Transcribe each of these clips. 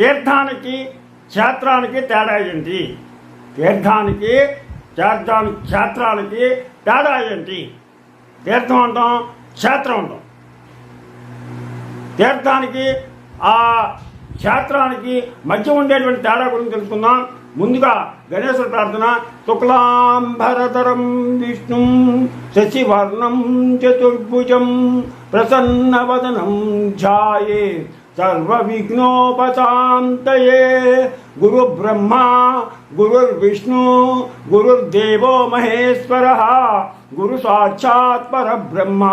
తీర్థానికి క్షేత్రానికి తేడా ఏంటి? తీర్థానికి క్షేత్రానికి క్షేత్రానికి తేడా ఏంటి? తీర్థం అంటాం క్షేత్రం అంటాం. తీర్థానికి ఆ క్షేత్రానికి మధ్య ఉండేటువంటి తేడా గురించి తెలుసుకుందాం. ముందుగా గణేశ్వర ప్రార్థన శుక్లాంబరధరం విష్ణు శశివర్ణం చతుర్భుజం ప్రసన్నవదనం ధ్యాయే సర్వ విఘ్నోపశాంతయే గురు బ్రహ్మ గురుర్విష్ణు గురుర్దేవో మహేశ్వర గురు సాక్షాత్ పరబ్రహ్మ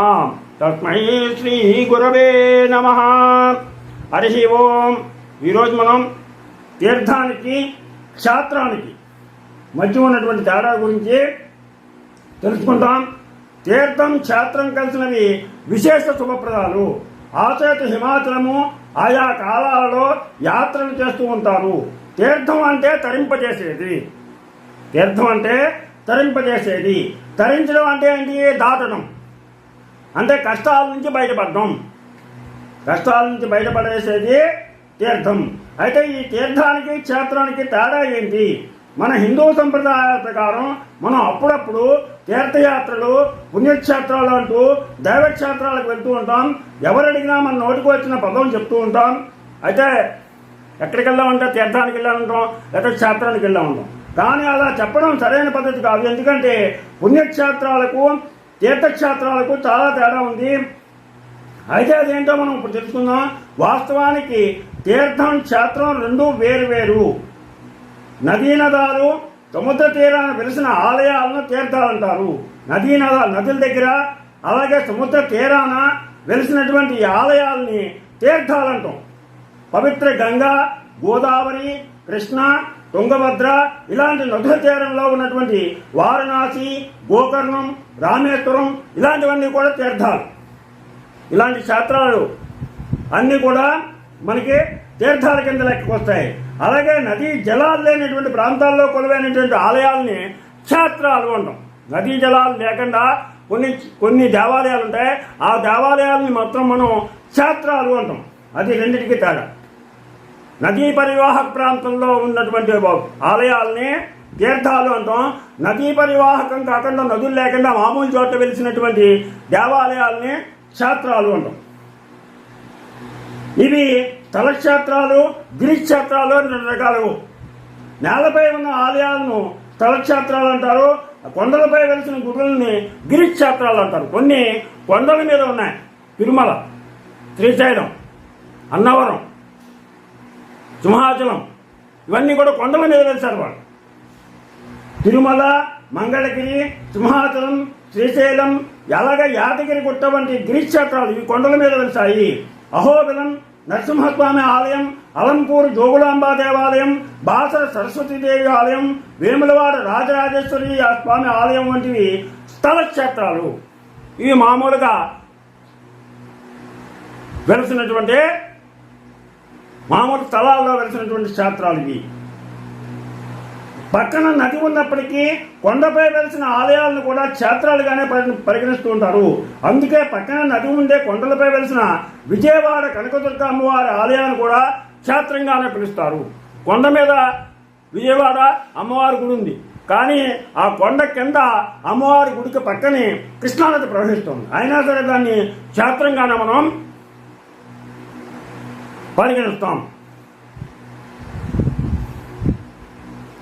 తస్మై శ్రీ గురవే నమ హరి ఓం ఈరోజు మనం తీర్థానికి క్షేత్రానికి మధ్య ఉన్నటువంటి తేడా గురించి తెలుసుకుంటాం. తీర్థం క్షేత్రం కలిసినవి విశేష శుభప్రదాలు. ఆచేత హిమాచలము ఆయా కాలాలలో యాత్రలు చేస్తూ ఉంటారు. తీర్థం అంటే తరింపజేసేది. తీర్థం అంటే తరింపజేసేది. తరించడం అంటే ఏంటి? దాటడం. అంటే కష్టాల నుంచి బయటపడడం. కష్టాల నుంచి బయటపడేసేది తీర్థం. అయితే ఈ తీర్థానికి క్షేత్రానికి తేడా ఏంటి? మన హిందూ సంప్రదాయాల ప్రకారం మనం అప్పుడప్పుడు తీర్థయాత్రలు పుణ్యక్షేత్రాలు అంటూ దైవక్షేత్రాలకు వెళ్తూ ఉంటాం. ఎవరడిగినా మన నోటికి వచ్చిన పదం చెప్తూ ఉంటాం. అయితే ఎక్కడికి వెళ్ళామంటే తీర్థానికి వెళ్ళామంటాం లేదా క్షేత్రానికి వెళ్ళామంటాం కానీ అలా చెప్పడం సరైన పద్ధతి కాదు. ఎందుకంటే పుణ్యక్షేత్రాలకు తీర్థక్షేత్రాలకు చాలా తేడా ఉంది. అయితే అదేంటో మనం ఇప్పుడు తెలుసుకుందాం. వాస్తవానికి తీర్థం క్షేత్రం రెండు వేరు వేరు. నదీ నదాలు సముద్ర తీరాన వెలిసిన ఆలయాలను తీర్థాలు అంటారు. నదీ నదాలు నదుల దగ్గర అలాగే సముద్ర తీరాన వెలిసినటువంటి ఆలయాల్ని తీర్థాలు అంటాం. పవిత్ర గంగా గోదావరి కృష్ణ తుంగభద్ర ఇలాంటి నదుల తీరంలో ఉన్నటువంటి వారణాసి గోకర్ణం రామేశ్వరం ఇలాంటివన్నీ కూడా తీర్థాలు. ఇలాంటి క్షేత్రాలు అన్నీ కూడా మనకి తీర్థాల కింద లెక్కకు వస్తాయి. అలాగే నదీ జలాలు లేనటువంటి ప్రాంతాల్లో కొలువైనటువంటి ఆలయాల్ని క్షేత్రాలు అంటాం. నదీ జలాలు లేకుండా కొన్ని కొన్ని దేవాలయాలు ఉంటాయి. ఆ దేవాలయాలని మాత్రం మనం క్షేత్రాలు అంటాం. అది రెండింటికి తేడా. నదీ పరివాహక ప్రాంతంలో ఉన్నటువంటి ఆలయాల్ని తీర్థాలు అంటాం. నదీ పరివాహకం కాకుండా నదులు లేకుండా మామూలు చోట వెలిసినటువంటి దేవాలయాల్ని క్షేత్రాలు అంటాం. ఇవి తలక్షేత్రాలు గిరిక్షేత్రాలు అని రెండు రకాలు. నేలపై ఉన్న ఆలయాలను తలక్షేత్రాలు అంటారు కొండలపై వెలిసిన గుడుల్ని గిరిక్షేత్రాలు అంటారు. కొన్ని కొండల మీద ఉన్నాయి. తిరుమల శ్రీశైలం అన్నవరం సింహాచలం ఇవన్నీ కూడా కొండల మీద వెలిసారు వాళ్ళు. తిరుమల మంగళగిరి సింహాచలం శ్రీశైలం ఎలాగ యాదగిరి గుట్ట వంటి గిరిక్షేత్రాలు ఇవి కొండల మీద వెలిసాయి అహోబిలం నరసింహస్వామి ఆలయం అలంపూర్ జోగులాంబ దేవాలయం బాసర సరస్వతీదేవి ఆలయం వేములవాడ రాజరాజేశ్వరి స్వామి ఆలయం వంటివి స్థల క్షేత్రాలు. ఇవి మామూలుగా వెలిసినటువంటి మామూలు స్థలాల్లో వెలిసినటువంటి క్షేత్రాలు ఇవి. పక్కన నది ఉన్నప్పటికీ కొండపై వెలిసిన ఆలయాలను కూడా క్షేత్రాలుగానే పరి- పరిగణిస్తూ ఉంటారు. అందుకే పక్కన నది ఉండే కొండలపై వెలిసిన విజయవాడ కనకదుర్గ అమ్మవారి ఆలయాన్ని కూడా క్షేత్రంగానే పిలుస్తారు. కొండ మీద విజయవాడ అమ్మవారి గుడి ఉంది. కానీ ఆ కొండ కింద అమ్మవారి గుడికి పక్కనే కృష్ణానది ప్రవహిస్తుంది. అయినా సరే దాన్ని క్షేత్రంగానే మనం పరిగణిస్తాం.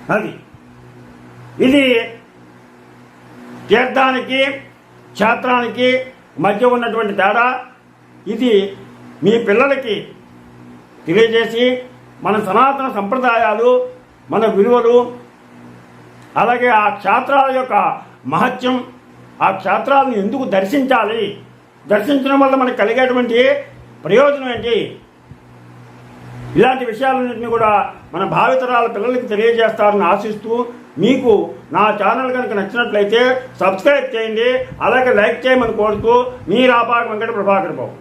అది ఇది తీర్థానికి క్షేత్రానికి మధ్య ఉన్నటువంటి తేడా. ఇది మీ పిల్లలకి తెలియజేసి మన సనాతన సంప్రదాయాలు మన విలువలు అలాగే ఆ క్షేత్రాల యొక్క మహత్యం ఆ క్షేత్రాలను ఎందుకు దర్శించాలి? దర్శించడం వల్ల మనకు కలిగేటువంటి ప్రయోజనం ఏంటి? ఇలాంటి విషయాలన్నింటినీ కూడా మన భావితరాల పిల్లలకి తెలియజేస్తారని ఆశిస్తూ మీకు నా ఛానల్ కనుక నచ్చినట్లయితే సబ్స్క్రైబ్ చేయండి అలాగే లైక్ చేయమని కోరుతూ మీ రాపాక వెంకట ప్రభాకర్ బాబు.